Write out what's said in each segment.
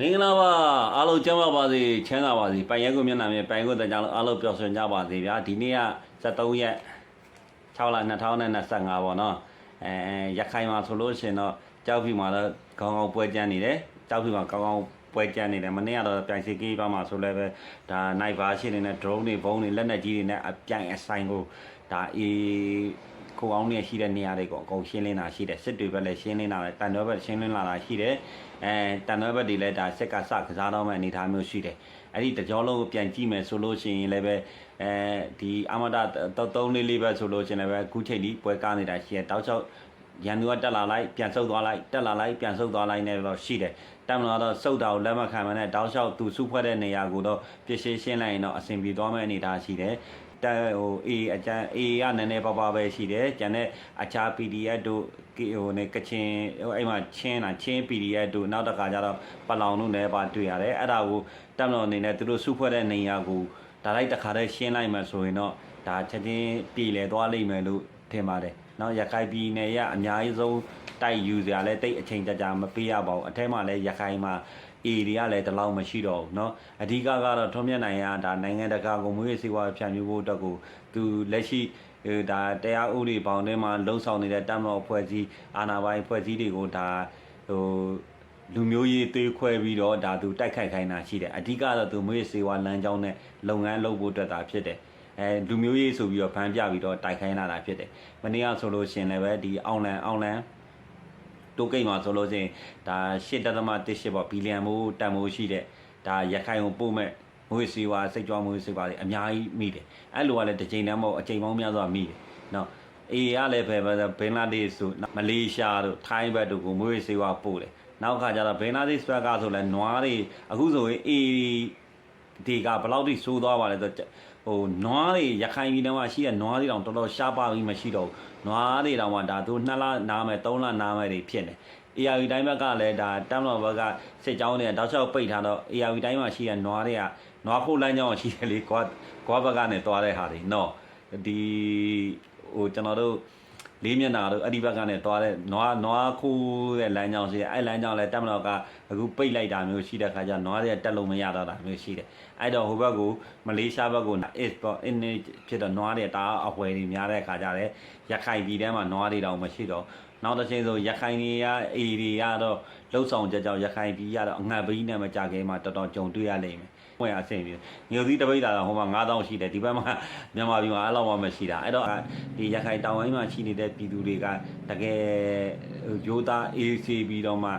မင်္ဂလာပါအားလုံးကျမ်းပါပါစေချမ်းသာပါစေပိုင်ရဲကိုမျက်နှာမြင်ပိုင်ကိုတကြလို့အားလုံးပျော်ရွှင်ကြပါစေဗျာဒီနေ့က73ရက်6လ2025ပေါ့နော်အဲရခိုင်မှာဆိုလို့ရှိရင်တော့ကြောက်ပြီမှာတော့ကောင်းကောင်းပွဲကြမ်းနေတယ်ကြောက်ပြီမှာကောင်းကောင်းပွဲကြမ်းနေတယ်မနေ့ကတော့ပြိုင်စီကြီးပါမှာဆိုလည်းပဲဒါ night version တွေနဲ့ drone တွေဘုံတွေလက်နက်ကြီးတွေနဲ့အပြိုင်အဆိုင်ကိုဒါအေး ကိုအောင်နေရှိတဲ့နေရာတွေကိုအကုန်ရှင်းလင်းတာရှိတယ်စစ်တွေဘက်လည်းရှင်းလင်းတာလည်းတန်တော်ဘက်ရှင်းလင်းလာတာရှိတယ်အဲတန်တော်ဘက်တွေလည်းဒါစက်ကစကစားတော့မဲ့အနေအထားမျိုးရှိတယ်အဲ့ဒီတကြောလုံးကိုပြန်ကြည့်မယ်ဆိုလို့ရှိရင်လည်းပဲအဲဒီအမတာ3လေးလေးပဲဆိုလို့ရှိရင်လည်းပဲအခုချိန်ဒီပွဲကားနေတာရှိတယ်တောက်ချောက် ရန်သူကတက်လာလိုက်ပြန်ဆုတ်သွားလိုက်တက်လာလိုက်ပြန်ဆုတ်သွားလိုက်နေတော့ရှိတယ်တမ်လာတော့စုတ်တာကိုလက်မခံမနဲ့တောက်လျှောက်သူစုဖွဲ့တဲ့နေရာကိုတော့ပြည့်ရှင်းရှင်းလိုက်ရင်တော့အဆင်ပြေသွားမယ့်အနေအထားရှိတယ်တဲဟိုအေးအကျန်းအေးကနည်းနည်းပါးပါးပဲရှိတယ်ကျန်တဲ့အခြား PDF တို့ဟိုနေကချင်ဟိုအဲ့မှာချင်းတာချင်း PDF တို့နောက်တစ်ခါကျတော့ပလောင်တို့လည်းပါတွေ့ရတယ်အဲ့ဒါကိုတက်မလို့အနေနဲ့သူတို့စုဖွဲ့တဲ့နေရာကိုဒါလိုက်တစ်ခါတည်းရှင်းလိုက်မှဆိုရင်တော့ဒါချက်ချင်းပြည်လဲသွားလိမ့်မယ်လို့ ထင်ပါတယ်နောက်ရခိုင်ပြည်နယ်ရအများကြီးဆုံးတိုက်ယူစရာလဲတိတ်အချိန်ကြာကြာမပေးရပါဘူးအထက်မှာလဲရခိုင်မှာ A တွေကလည်းတလောက်မရှိတော့ဘူးเนาะအဓိကကတော့ထွန်းမြတ်နိုင်ရဒါနိုင်ငံတကာကိုမွေးစေဝါဖြန့်ဖြူးဖို့အတွက်ကိုသူလက်ရှိဟိုဒါတရားဥပဒေပေါင်းထဲမှာလှုံ့ဆော်နေတဲ့တမတော်ဖွဲ့စည်းအာဏာပိုင်ဖွဲ့စည်းတွေကိုဒါဟိုလူမျိုးရေးသေးခွဲပြီးတော့ဒါသူတိုက်ခိုက်ခိုင်းတာရှိတယ်အဓိကတော့သူမွေးစေဝါလမ်းကြောင်းနဲ့လုပ်ငန်းလုပ်ဖို့အတွက်ဒါဖြစ်တယ် အဲလူမျိုးရေးဆိုပြီးတော့ဗန်းပြပြီးတော့တိုက်ခိုင်းလာတာဖြစ်တယ်မနေ့ကဆိုလို့ရှင်လည်းပဲဒီအောင်လန်အောင်လန်တိုးကိတ်မှာဆိုလို့ချင်းဒါ8.18ပေါ့ဘီလီယံမိုးတန်မိုးရှိတဲ့ဒါရခိုင်ကိုပို့မဲ့မွေးစီဝါစိတ်ကြွမွေးစီဝါတွေအများကြီးမိတယ်အဲ့လိုကလည်းတစ်ချိန်တည်းမဟုတ်အချိန်ပေါင်းများစွာမိတယ်နော်အေးရလည်းပဲဘင်္ဂလားဒေ့ရှ်ဆိုမလေးရှားတို့ထိုင်းဘက်တို့ကိုမွေးစီဝါပို့တယ်နောက်ခါကျတော့ဘင်္ဂလားဒေ့ရှ်ဘက်ကဆိုလည်းနွားတွေအခုဆိုရင်အေးဒီကဘယ်လောက်ထိဆိုးသွားပါလဲဆိုတော့ ဟိုနွားတွေရခိုင်ပြည်နယ်မှာရှိတဲ့နွားတွေတောင်တော်တော်ရှားပါပြီးမရှိတော့ဘူးနွားတွေတောင်မှဒါသူ2လနားမယ်3လနားမယ်တွေဖြစ်နေ ARV တိုင်းဘက်ကလည်းဒါတမ်လော်ဘက်ကစစ်ကြောင်းတွေတောက်လျှောက်ပိတ်ထားတော့ ARV တိုင်းမှာရှိတဲ့နွားတွေကနွားခိုးလမ်းကြောင်းရှိတယ်လေကွာကွာဘက်ကနေသွားတဲ့ဟာတွေနော်ဒီဟိုကျွန်တော်တို့ လေးမျက်နာတို့အဲ့ဒီဘက်ကနေသွားတဲ့နွားနွားခိုးတဲ့လမ်းကြောင်းရှိတယ်အဲ့လမ်းကြောင်းလည်းတမ်လော်ကအခုပိတ်လိုက်တာမျိုးရှိတဲ့ခါကျနွားတွေတက်လို့မရတော့တာမျိုးရှိတယ်အဲ့တော့ဟိုဘက်ကိုမလေးရှားဘက်ကို is ပေါ့ in ဖြစ်တော့နွားတွေတာအဝယ်တွေများတဲ့ခါကျတယ်ရခိုင်ပြည်ထဲမှာနွားတွေတောင်မရှိတော့နောက်တစ်ချိန်ဆိုရခိုင်တွေရအေတွေရတော့လှုပ်ဆောင်ချက်ကြောင့်ရခိုင်ပြည်ရတော့အငတ်ဘီးနဲ့မကြခင်မှာတော်တော်ကြုံတွေ့ရလိမ့်မယ်။ ဝင်အဆင်ပြေ။ညိုသီးတပိတ်တာတော့ဟိုမှာ9000ရှိတယ်ဒီဘက်မှာမြန်မာပြည်မှာအဲ့လောက်မှမရှိတာ။အဲ့တော့ဒီရခိုင်တောင်ပိုင်းမှာရှိနေတဲ့ပြည်သူတွေကတကယ်ရိုးသားအေးဆေးပြီးတော့မှ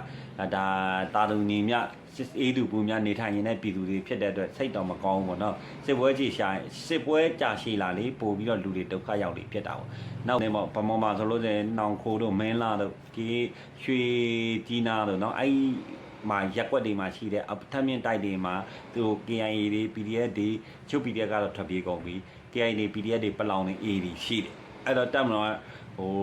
ဒါတာလူညီမြစစ်အေးသူပူများနေထိုင်နေတဲ့ပြည်သူတွေဖြစ်တဲ့အတွက်စိတ်တော်မကောင်းဘူးပေါ့နော်စစ်ပွဲကြီးရှာစစ်ပွဲကြာရှည်လာလေပို့ပြီးတော့လူတွေဒုက္ခရောက်တွေဖြစ်တာပေါ့နောက်နေပေါ့ဗမောမှာဆိုလို့ရှိရင်နောင်ခိုးတို့မင်းလာတို့ဒီရွှေကြီးနာတို့နော်အဲ့ မှာရက်ွက်တွေမှာရှိတဲ့အထက်မြင့်တိုက်တွေမှာသူ KIA တွေ PDF တွေချုပ် PDF ကတော့ထွက်ပြေးကုန်ပြီ KIA တွေ PDF တွေပလောင်တွေ A တွေရှိတယ်အဲ့တော့တက်မလို့ ဟို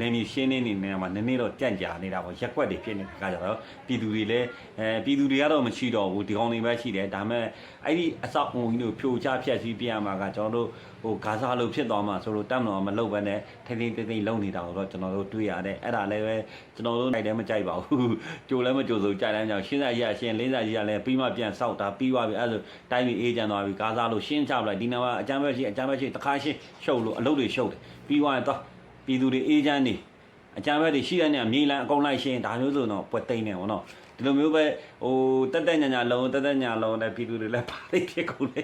နေမီရှင်းနေနေနေမှာနည်းနည်းတော့ကြန့်ကြာနေတာပေါ့ရက်ွက်တွေဖြစ်နေတဲ့အခါကျတော့ပြည်သူတွေလည်းအဲပြည်သူတွေကတော့မရှိတော့ဘူးဒီကောင်တွေပဲရှိတယ်ဒါပေမဲ့အဲ့ဒီအဆောက်အုံကြီးတို့ဖြိုချဖျက်ဆီးပြရမှာကကျွန်တော်တို့ဟိုဂါဇာလိုဖြစ်သွားမှာဆိုလို့တက်မလို့မလုပ်ဘဲနဲ့ထိန်းထိန်းသိမ်းသိမ်းလုပ်နေတာကိုတော့ကျွန်တော်တို့တွေ့ရတယ်အဲ့ဒါလည်းပဲကျွန်တော်တို့နိုင်တယ်မကြိုက်ပါဘူးကြိုလည်းမကြိုဆိုကြိုက်လည်းကြောင့်ရှင်းစားရရှင်းလင်းစားကြီးကလည်းပြီးမှပြန်ဆောက်တာပြီးသွားပြီအဲ့လိုတိုင်းပြည်အေးချမ်းသွားပြီဂါဇာလိုရှင်းချပလိုက်ဒီနာမှာအကြမ်းဖက်ရှိအကြမ်းဖက်ရှိတခါရှင်းရှုပ်လို့အလုပ်တွေရှုပ်တယ်ပြီးသွားရင်တော့ ပြည်သူတွေအေးချမ်းနေအကြမ်းဖက်တွေရှိတဲ့နေရာမြေလံအကုန်လိုက်ရှင်းဒါမျိုးဆိုတော့ပွက်သိမ့်နေပေါ့နော်ဒီလိုမျိုးပဲဟိုတက်တက်ညာညာလုံးတက်တက်ညာလုံးနဲ့ပြည်သူတွေလည်းပါလိဖြစ်ကုန်လေ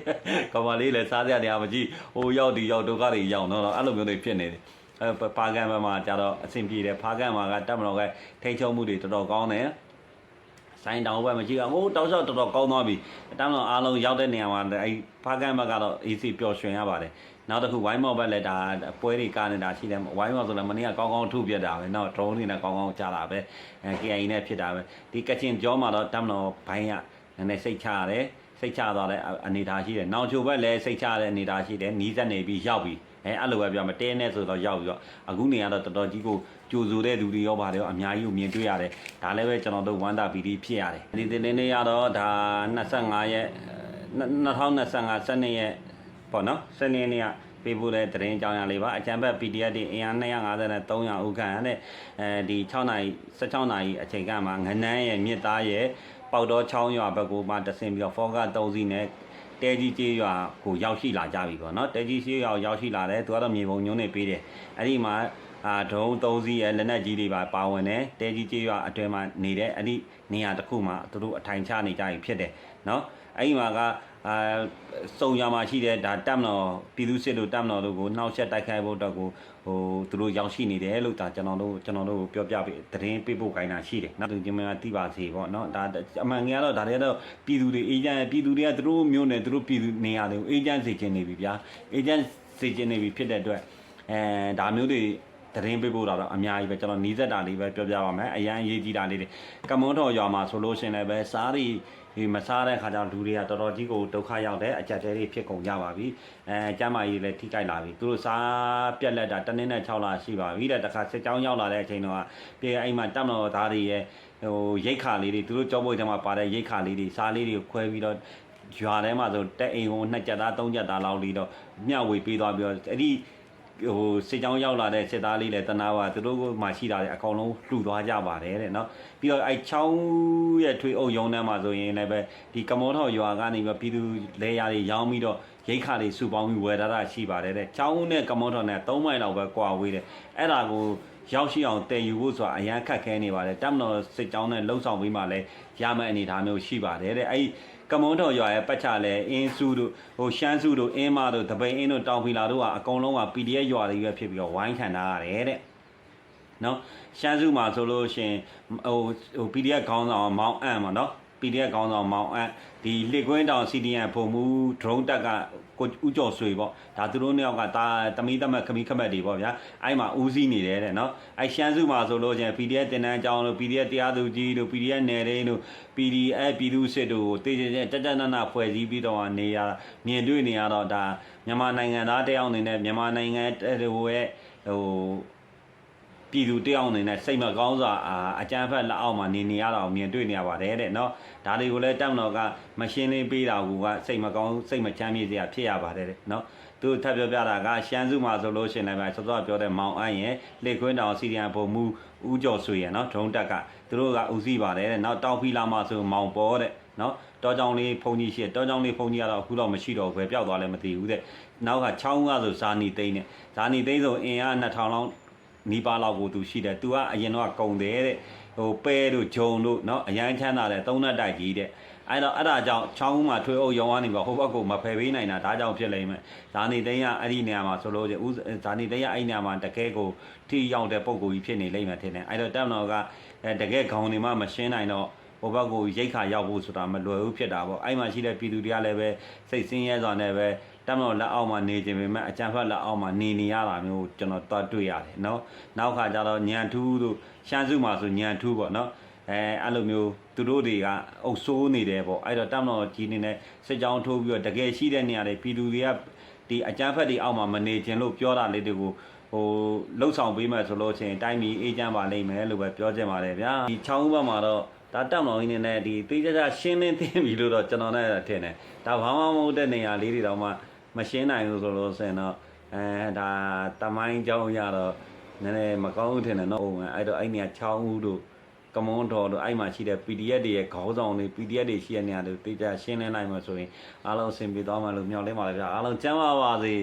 ကောင်မလေးလည်းစားကြတယ်အမကြီးဟိုရောက်ဒီရောက်ဒုက္ခတွေရောက်တော့အဲ့လိုမျိုးတွေဖြစ်နေတယ်အဲပါကန်ဘက်မှာကျတော့အဆင်ပြေတယ်ဖားကန်မှာကတက်မတော်ကထိချုံမှုတွေတော်တော်ကောင်းတယ်ဆိုင်တောင်ဘက်မရှိအောင်ဟိုတောက်လျှောက်တော်တော်ကောင်းသွားပြီအတမ်းတော့အားလုံးရောက်တဲ့နေရာမှာအဲဖားကန်ဘက်ကတော့ AC ပျော်ရွှင်ရပါတယ် နောက်တစ်ခုဝိုင်းမော်ဘက်လည်းဒါပွဲတွေကားနေတာရှိတယ်ဝိုင်းမော်ဆိုလည်းမနေ့ကကောင်းကောင်းထုပြတ်တာပဲနောက် drone တွေနဲ့ကောင်းကောင်းကြားတာပဲအဲ KI နဲ့ဖြစ်တာပဲဒီကချင်ကြောမှာတော့တမ်နော်ဘိုင်းကနည်းနည်းစိတ်ချရတယ်စိတ်ချသွားတဲ့အနေအထားရှိတယ်။နောင်ချိုဘက်လည်းစိတ်ချတဲ့အနေအထားရှိတယ်။နီးစက်နေပြီးရောက်ပြီးအဲအဲ့လိုပဲပြောမတဲနဲ့ဆိုတော့ရောက်ပြီးတော့အခုနေရတော့တော်တော်ကြီးကိုကြိုဆိုတဲ့လူတွေရောပါတယ်ရောအများကြီးကိုမြင်တွေ့ရတယ်။ဒါလည်းပဲကျွန်တော်တို့ဝမ်းသာပီတိဖြစ်ရတယ်။ဒီတင်နေနေရတော့ဒါ25ရက်2025 12ရက် ပေါ့နော်12ရက်နေ့ကပေးဖို့တဲ့တရင်အကြောင်းအရာလေးပါအချမ်းဘက် PDF တွေအင်အား250နဲ့300ဥခန့်တဲ့အဲဒီ6နိုင်16နိုင်အချိန်ကမှငနန်းရဲ့မြစ်သားရဲ့ပေါက်တော်ချောင်းရွာဘက်ကိုမှတဆင်ပြီးတော့ Focus 3စီးနဲ့တဲကြီးကျေးရွာကိုရောက်ရှိလာကြပြီပေါ့နော်တဲကြီးကျေးရွာရောက်ရှိလာတယ်သူကတော့မြေပုံညွှန်းနေပေးတယ်အဲ့ဒီမှာအာဒုံ3စီးရဲ့လက်နက်ကြီးတွေပါပါဝင်တယ်တဲကြီးကျေးရွာအတွင်းမှာနေတဲ့အဲ့ဒီနေရာတစ်ခုမှာသူတို့အထိုင်ချနေကြပြီဖြစ်တယ်နော်အဲ့ဒီမှာက အာစုံရမှာရှိတဲ့ဒါတပ်မတော်ပြည်သူစစ်တို့တပ်မတော်တို့ကိုနှောက်ယှက်တိုက်ခိုက်ဖို့အတွက်ကိုဟိုသူတို့ရောက်ရှိနေတယ်လို့ဒါကျွန်တော်တို့ကျွန်တော်တို့ပြောပြပေးသတင်းပေးဖို့ခိုင်းတာရှိတယ်နောက်သူချင်းမသိပါစေပေါ့နော်ဒါအမှန်ကြီးကတော့ဒါတွေကတော့ပြည်သူတွေအေဂျင့်ပြည်သူတွေကသူတို့မျိုးနဲ့သူတို့ပြည်သူနေရာတွေကိုအေဂျင့်စေချင်နေပြီဗျာအေဂျင့်စေချင်နေပြီဖြစ်တဲ့အတွက်အဲဒါမျိုးတွေတရင်ပေးဖို့တော့အများကြီးပဲကျွန်တော်နီးစက်တာလေးပဲပြောပြပါမယ်အရန်ရေးကြည့်တာလေးတွေကမွန်းတော်ရွာမှာဆိုလို့ရှိရင်လည်းပဲစားတွေ ဒီမစားတဲ့ခါကျတော့လူတွေကတော်တော်ကြီးကိုဒုက္ခရောက်တယ်အကြက်တဲတွေဖြစ်ကုန်ကြပါပြီအဲကျမ်းမာရေးလည်းထိခိုက်လာပြီသူတို့စားပြက်လက်တာတစ်နှစ်နဲ့6လရှိပါပြီတဲ့တခါစစ်ကြောင်းရောက်လာတဲ့အချိန်တော့ပြေအိမ်မှာတက်မတော်သားတွေရဲ့ဟိုရိတ်ခါလေးတွေသူတို့ကြောပွေထဲမှာပါတဲ့ရိတ်ခါလေးတွေစားလေးတွေကိုခွဲပြီးတော့ရွာထဲမှာဆိုတက်အိမ်ကိုနှစ်ကြက်သားသုံးကြက်သားလောက်လေးတော့မျှဝေပေးသွားပြီးတော့အဲ့ဒီ ဟိုစစ်ကြောင်းရောက်လာတဲ့စစ်သားလေးလည်းတနာပါသူတို့ကမှရှိတာလေအကောင်လုံးလှူသွားကြပါတယ်တဲ့နော်ပြီးတော့အဲချောင်းရဲ့ထွေအုပ်ရုံးထဲမှာဆိုရင်လည်းပဲဒီကမောထော်ရွာကနေပြီးပြည်သူလဲရတွေရောင်းပြီးတော့ ရိတ်ခါတွေစုပေါင်းပြီးဝယ်ထားတာရှိပါတယ်တဲ့ချောင်းနဲ့ကမောထော်နဲ့3မိုင်လောက်ပဲကွာဝေးတယ်အဲ့ဒါကိုရောက်ရှိအောင်တည်ယူဖို့ဆိုတာအရန်ခက်ခဲနေပါတယ်တက်မတော်စစ်ကြောင်းနဲ့လှုပ်ဆောင်ပြီးမှလည်းရမယ့်အနေအထားမျိုးရှိပါတယ်တဲ့အဲ့ကမုံတော်ရွာရဲ့ပတ်ချလဲအင်းစုတို့ဟိုရှမ်းစုတို့အင်းမတို့တပိန်အင်းတို့တောင်ဖီလာတို့ကအကုန်လုံးက PDF ရွာတွေပဲဖြစ်ပြီးတော့ဝိုင်းခံထားရတယ်တဲ့နော်ရှမ်းစုမှာဆိုလို့ရှင်ဟိုဟို PDF ခေါင်းဆောင်မောင်းအံ့ပါနော် PDF ခေါင်းဆောင်မောင်အပ်ဒီလစ်ကွင်းတောင် CDN ပုံမှု drone တက်ကကိုဥကျော်ဆွေပေါ့ဒါသူတို့နှစ်ယောက်ကဒါတမီးသမက်ခမီးခမက်တွေပေါ့ဗျာအဲ့မှာဦးစီးနေတယ်တဲ့နော်အဲ့ရှမ်းစုမှာဆိုလို့ချင်း PDF တင်တန်းကြောင်းလို့ PDF တရားသူကြီးလို့ PDF နယ်ရင်းလို့ PDF ပြည်သူစစ်တို့ကိုတေးကြကြတက်တက်နနဖွဲ့စည်းပြီးတော့နေရမြင်တွေ့နေရတော့ဒါမြန်မာနိုင်ငံသားတယောက်အနေနဲ့မြန်မာနိုင်ငံဟိုရဲ့ဟို ပြည်သူတယောက်အနေနဲ့စိတ်မကောင်းစွာအကြမ်းဖက်လက်အောက်မှာနေနေရတာကိုမြင်တွေ့နေရပါတယ်တဲ့နော်ဒါတွေကိုလည်းတောင်တော်ကမရှင်းလင်းပေးတာကစိတ်မကောင်းစိတ်မချမ်းမြေ့စရာဖြစ်ရပါတယ်တဲ့နော်သူထပ်ပြောပြတာကရှမ်းစုမှာဆိုလို့ရှင်လည်းပဲစောစောပြောတဲ့မောင်အန်းရဲ့လေခွင်းတောင်စီရန်ပုံမူဦးကျော်ဆွေရနော်ဒုံတက်ကသူတို့ကဦးစီးပါတယ်တဲ့နောက်တောင်ဖီလာမှာဆိုမောင်ပေါ်တဲ့နော်တောကြောင်လေးဖုန်ကြီးရှိတောကြောင်လေးဖုန်ကြီးကတော့အခုတော့မရှိတော့ဘူးပဲပျောက်သွားလည်းမသိဘူးတဲ့နောက်ကချောင်းကဆိုဇာနီသိန်းနဲ့ဇာနီသိန်းဆိုအင်အား2000လောက် နီးပါးလောက်ကိုသူရှိတယ်။ तू ကအရင်တော့ကုံတယ်တဲ့။ဟိုပဲတို့ဂျုံတို့เนาะအရန်ချမ်းသာတဲ့သုံးနတ်တိုက်ကြီးတဲ့။အဲ့တော့အဲ့ဒါကြောင့်ချောင်းဦးမှာထွေးအုပ်ရောင်းကနေပါဟိုဘက်ကိုမဖယ်ပေးနိုင်တာဒါကြောင့်ဖြစ်လိမ့်မယ်။ဇာနေသိန်းကအဲ့ဒီနေရာမှာဆိုလို့ဦးဇာနေသိန်းကအဲ့ဒီနေရာမှာတကယ်ကိုထိရောက်တဲ့ပုံကိုကြီးဖြစ်နေလိမ့်မယ်ထင်တယ်။အဲ့တော့တက်မတော်ကအဲတကယ်ခေါင်းနေမှမရှင်းနိုင်တော့ဟိုဘက်ကိုရိတ်ခါရောက်ဖို့ဆိုတာမလွယ်ဘူးဖြစ်တာပေါ့အဲ့မှာရှိတဲ့ပြည်သူတွေကလည်းပဲစိတ်ဆင်းရဲစွာနဲ့ပဲ တမတော်လက်အောက်မှာနေခြင်းပေမဲ့အကြံဖက်လက်အောက်မှာနေနေရတာမျိုးကျွန်တော်တွားတွေ့ရတယ်เนาะနောက်ခါကျတော့ညံထူးတို့ရှမ်းစုမှာဆိုညံထူးပေါ့เนาะအဲအဲ့လိုမျိုးသူတို့တွေကအုပ်ဆိုးနေတယ်ပေါ့အဲ့တော့တမတော်ကြီးနေနဲ့စစ်ကြောင်းထိုးပြီးတော့တကယ်ရှိတဲ့နေရာတွေပြည်သူတွေကဒီအကြံဖက်တွေအောက်မှာမနေခြင်းလို့ပြောတာလေးတွေကိုဟိုလှုပ်ဆောင်ပေးမယ်ဆိုလို့ချင်းတိုင်းပြည်အေးချမ်းပါလိမ့်မယ်လို့ပဲပြောချင်ပါတယ်ဗျာဒီချောင်းဥပမာတော့ဒါတက်မတော်ကြီးနေနဲ့ဒီတေးကြကြရှင်းလင်းသိပြီလို့တော့ကျွန်တော်လည်းထင်တယ်ဒါဘာမှမဟုတ်တဲ့နေရာလေးတွေတော့မှ မရှင်းနိုင်ဘူးဆိုလို့ဆိုရင်တော့အဲဒါတမိုင်းကြောင်းရတော့နည်းနည်းမကောင်းထင်တယ်နော်ဟုတ်မယ်အဲ့တော့အဲ့နေရာချောင်းဦးတို့ကမွန်တော်တို့အဲ့မှာရှိတဲ့ PDF တွေရဲ့ခေါင်းဆောင်တွေ PDF တွေရှိတဲ့နေရာတွေတိကျရှင်းလင်းနိုင်မှာဆိုရင်အားလုံးအဆင်ပြေသွားမှာလို့မျှော်လင့်ပါတယ်ဗျာအားလုံးကျမ်းပါပါစေ